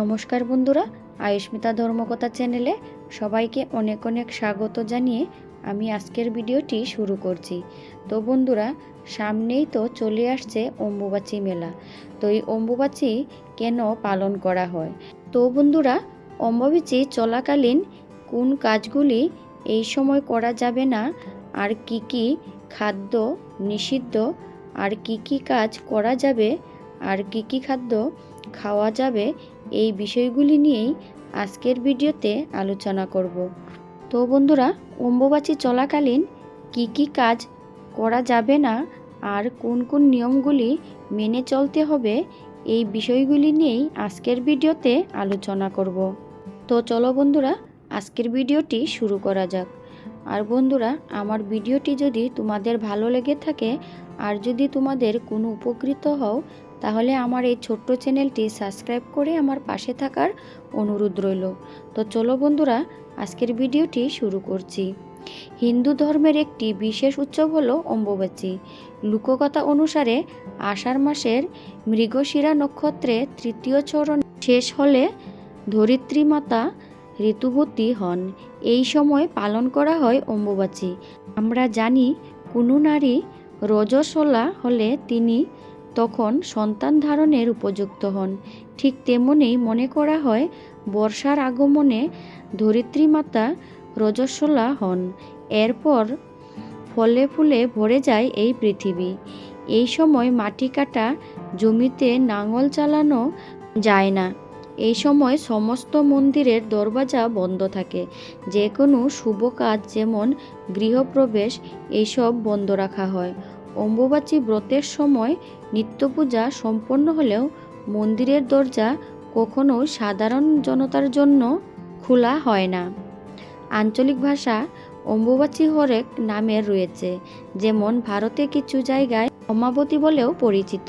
নমস্কার বন্ধুরা আয়ুষ্মিতা ধর্মকথা চ্যানেলে সবাইকে অনেক অনেক স্বাগত জানিয়ে আমি আজকের ভিডিওটি শুরু করছি। তো বন্ধুরা, সামনেই তো চলে আসছে অম্বুবাচী মেলা। তো এই অম্বুবাচী কেন পালন করা হয়? তো বন্ধুরা, অম্বুবাচী চলাকালীন কোন কাজগুলি এই সময় করা যাবে না? আর কি কি খাদ্য নিষিদ্ধ? আর কি কি কাজ করা যাবে? আর কি কি খাদ্য খাওয়া যাবে, এই বিষয়গুলি নিয়েই আজকের ভিডিওতে আলোচনা করব। তো বন্ধুরা, অম্বুবাচী চলাকালীন কি কি কাজ করা যাবে না, আর কোন কোন নিয়মগুলি মেনে চলতে হবে, এই বিষয়গুলি নিয়েই আজকের ভিডিওতে আলোচনা করব। তো চলো বন্ধুরা, আজকের ভিডিওটি শুরু করা যাক। আর বন্ধুরা, আমার ভিডিওটি যদি তোমাদের ভালো লেগে থাকে, আর যদি তোমাদের কোনো উপকৃত হও তাহলে আমার এই ছোট্ট চ্যানেলটি সাবস্ক্রাইব করে আমার পাশে থাকার অনুরোধ রইল। তো চলো বন্ধুরা, আজকের ভিডিওটি শুরু করছি। হিন্দু ধর্মের একটি বিশেষ উৎসব হল অম্বুবাচী। লোককথা অনুসারে আষাঢ় মাসের মৃগশিরা নক্ষত্রে তৃতীয় চরণ শেষ হলে ধরিত্রী মাতা ঋতুবতী হন। এই সময় পালন করা হয় অম্বুবাচী। আমরা জানি কোনো নারী রজস্বলা হলে তিনি তখন সন্তান ধারণের উপযুক্ত হন। ঠিক তেমনি মনে করা হয়, বর্ষার আগমনে ধরিত্রী মাতা রজস্বলা হন। এরপর ফলে ফুলে ভরে যায় এই পৃথিবী। এই সময় মাটি কাটা, জমিতে নাঙল চালানো যায় না। এই সময় সমস্ত মন্দিরের দরওয়াজা বন্ধ থাকে। যে কোনো শুভ কাজ যেমন গৃহপ্রবেশ, এইসব বন্ধ রাখা হয়। অম্বুবাচী ব্রতের সময় নিত্য পূজা সম্পন্ন হলেও মন্দিরের দরজা কখনো সাধারণ জনতার জন্য খোলা হয় না। আঞ্চলিক ভাষা অম্বুবাচী হরেক নামে রয়েছে, যেমন ভারতে কিছু জায়গায় অমাবতী বলেও পরিচিত।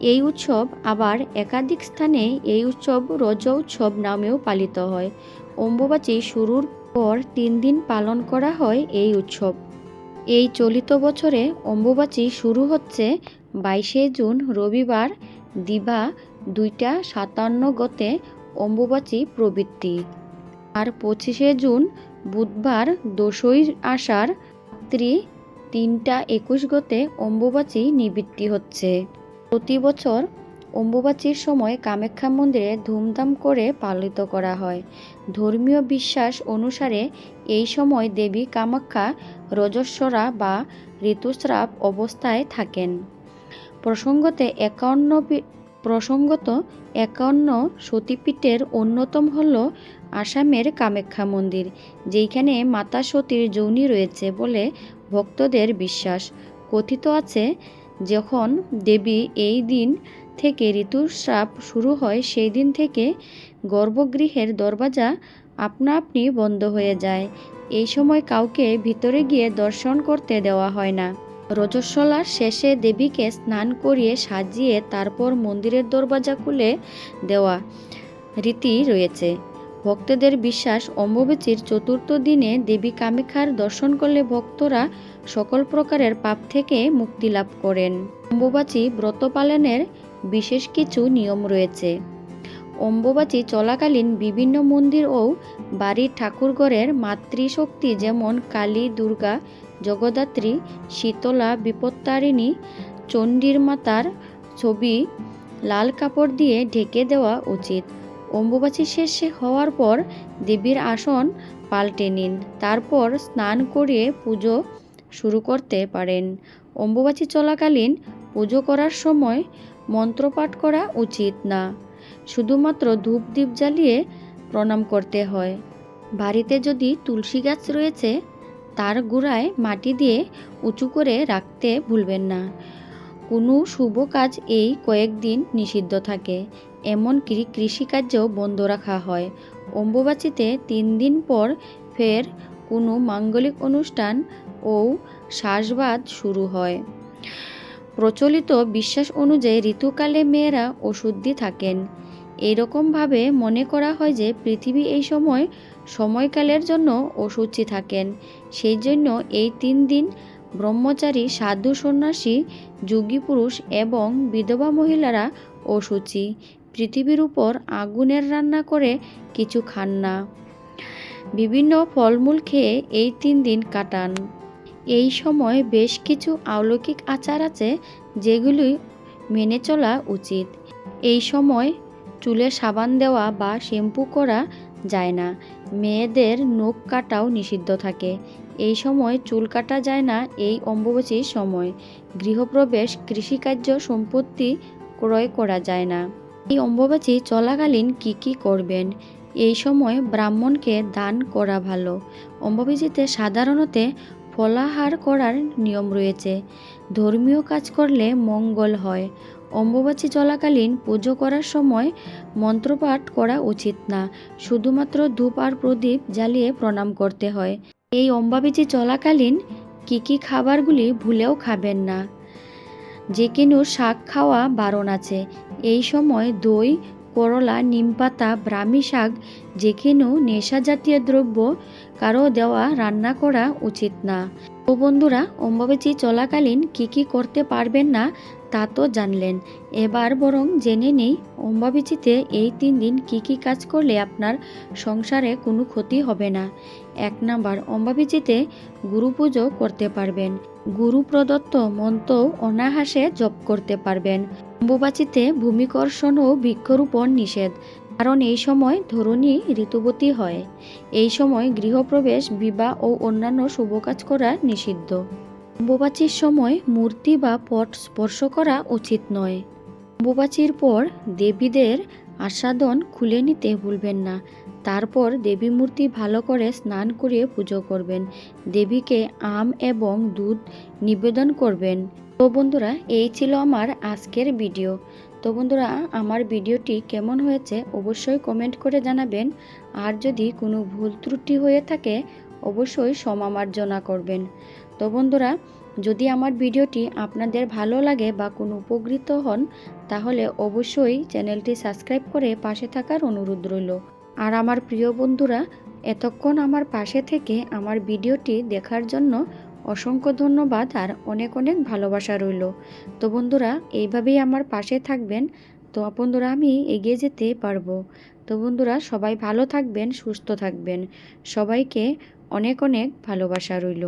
এই উৎসব আবার একাধিক স্থানে এই উৎসব রজ উৎসব নামেও পালিত হয়। অম্বুবাচী শুরুর পর তিন দিন পালন করা হয় এই উৎসব। এই চলিত বছরে অম্বুবাচী শুরু হচ্ছে বাইশে জুন, রবিবার। দিবা দুইটা সাতান্ন গতে অম্বুবাচী প্রবৃত্তি। আর পঁচিশে জুন, বুধবার দোসই আষাঢ়, রাত্রি তিনটা একুশ গতে অম্বুবাচী নিবৃত্তি হচ্ছে। প্রতি বছর অম্বুবাচীর সময় কামাখ্যা মন্দিরে ধুমধাম করে পালিত করা হয়। ধর্মীয় বিশ্বাস অনুসারে এই সময় দেবী কামাখ্যা রজস্বরা বা ঋতুস্রাব অবস্থায় থাকেন। প্রসঙ্গতে একান্ন প্রসঙ্গত একান্ন সতীপীঠের অন্যতম হল আসামের কামাখ্যা মন্দির যেখানে মাতা সতীর যৌনি রয়েছে বলে ভক্তদের বিশ্বাস। কথিত আছে, যখন দেবী এই দিন থেকে ঋতুস্রাব শুরু হয়, সেই দিন থেকে গর্ভগৃহের দরওয়াজা আপনা আপনি বন্ধ হয়ে যায়। এই সময় কাউকে ভিতরে গিয়ে দর্শন করতে দেওয়া হয় না। রজস্বলার শেষে দেবীকে স্নান করিয়ে সাজিয়ে তারপর মন্দিরের দরওয়াজা খুলে দেওয়া রীতি রয়েছে। ভক্তদের বিশ্বাস, অম্বুবাচীর চতুর্থ দিনে দেবী কামাখ্যার দর্শন করলে ভক্তরা সকল প্রকারের পাপ থেকে মুক্তি লাভ করেন। অম্বুবাচী ব্রত পালনের বিশেষ কিছু নিয়ম রয়েছে। অম্বুবাচী চলাকালীন বিভিন্ন মন্দির ও বাড়ির ঠাকুরঘরের মাতৃশক্তি যেমন কালী, দুর্গা, জগদ্ধাত্রী, শীতলা, বিপত্তারিণী চণ্ডীর মাতার ছবি, লাল কাপড় দিয়ে ঢেকে দেওয়া উচিত। অম্বুবাচী শেষে হওয়ার পর দেবীর আসন পাল্টে নিন, তারপর স্নান করিয়ে পুজো শুরু করতে পারেন। অম্বুবাচী চলাকালীন পুজো করার সময় মন্ত্রপাঠ করা উচিত না। শুধুমাত্র ধূপ দ্বীপ জ্বালিয়ে প্রণাম করতে হয়। বাড়িতে যদি তুলসী গাছ রয়েছে, তার গোড়ায় মাটি দিয়ে উঁচু করে রাখতে ভুলবেন না। কোনো শুভ কাজ এই কয়েকদিন নিষিদ্ধ থাকে। এমনকি কৃষিকার্যও বন্ধ রাখা হয়। অম্বুবাচীতে তিন দিন পর ফের কোনো মাঙ্গলিক অনুষ্ঠান ও শ্বাসবাদ শুরু হয়। প্রচলিত বিশ্বাস অনুযায়ী ঋতুকালে মেয়েরা অশুদ্ধি থাকেন। এরকমভাবে মনে করা হয় যে পৃথিবী এই সময় সময়কালের জন্য অসুচি থাকেন। সেই জন্য এই তিন দিন ব্রহ্মচারী, সাধু, সন্ন্যাসী, যোগী পুরুষ এবং বিধবা মহিলারা অসুচি পৃথিবীর উপর আগুনের রান্না করে কিছু খান না। বিভিন্ন ফলমূল খেয়ে এই তিন দিন কাটান। এই সময় বেশ কিছু অলৌকিক আচার আছে যেগুলি মেনে চলা উচিত। এই সময় চুলে সাবান দেওয়া বা শ্যাম্পু করা যায় না। মেয়েদের নখ কাটাও নিষিদ্ধ থাকে। এই সময় চুল কাটা যায় না এই অম্বুবাচীর সময়। গৃহপ্রবেশ, কৃষিকার্য সম্পত্তি ক্রয় করা যায় না। এই অম্বুবাচী চলাকালীন কি কি করবেন? এই সময় ব্রাহ্মণকে দান করা ভালো। অম্বুবাচীতে সাধারণত ফলাহার করার নিয়ম রয়েছে। ধর্মীয় কাজ করলে মঙ্গল হয়। অম্বুবাচী চলাকালীন পুজো করার সময় মন্ত্রপাঠ করা উচিত না। শুধুমাত্র ধূপ আর প্রদীপ জ্বালিয়ে প্রণাম করতে হয়। এই অম্বাবীচি চলাকালীন কি কি খাবারগুলি ভুলেও খাবেন না। যে কিনু শাক খাওয়া বারণ আছে। এই সময় দই করলা, নিমপাতা, ব্রাহ্মী শাক, যে কোনো নেশা জাতীয় দ্রব্য, কারও দেওয়া রান্না করা উচিত না। ও বন্ধুরা, অম্বাবেচি চলাকালীন কি কি করতে পারবেন না, তা তো জানলেন। এবার বরং জেনে নেই, অম্বাবেচিতে এই তিন দিন কি কি কাজ করলে আপনার সংসারে কোনো ক্ষতি হবে না। এক নাম্বার অম্বাবীচিতে গুরু পুজো করতে পারবেন। গুরু প্রদত্ত মন্ত্র অনাহাসে জপ করতে পারবেন। অম্বুবাচিতে ভূমিকর্ষণ ও বৃক্ষরোপণ নিষেধ, কারণ এই সময় ধরণী ঋতুবতী হয়। এই সময় গৃহপ্রবেশ, বিবাহ ও অন্যান্য শুভ কাজ করা নিষিদ্ধ। অম্বুবাচীর সময় মূর্তি বা পট স্পর্শ করা উচিত নয়। অম্বুবাচীর পর দেবীদের আস্বাদন খুলে নিতে ভুলবেন না। তারপর দেবী মূর্তি ভালো করে স্নান করিয়ে পুজো করবেন। দেবীকে আম এবং দুধ নিবেদন করবেন। তো বন্ধুরা, এই ছিল আমার আজকের ভিডিও। তো বন্ধুরা, আমার ভিডিওটি কেমন হয়েছে অবশ্যই কমেন্ট করে জানাবেন। আর যদি কোনো ভুল ত্রুটি হয়ে থাকে, অবশ্যই সমামার্জনা করবেন। তো বন্ধুরা, যদি আমার ভিডিওটি আপনাদের ভালো লাগে বা কোনো উপকৃত হন, তাহলে অবশ্যই চ্যানেলটি সাবস্ক্রাইব করে পাশে থাকার অনুরোধ রইল। আর আমার প্রিয় বন্ধুরা, এতক্ষণ আমার পাশে থেকে আমার ভিডিওটি দেখার জন্য অসংখ্য ধন্যবাদ আর অনেক অনেক ভালোবাসা রইল। তো বন্ধুরা, এইভাবেই আমার পাশে থাকবেন। তো বন্ধুরা, আমি এগিয়ে যেতে পারব। তো বন্ধুরা, সবাই ভালো থাকবেন, সুস্থ থাকবেন। সবাইকে অনেক অনেক ভালোবাসা রইল।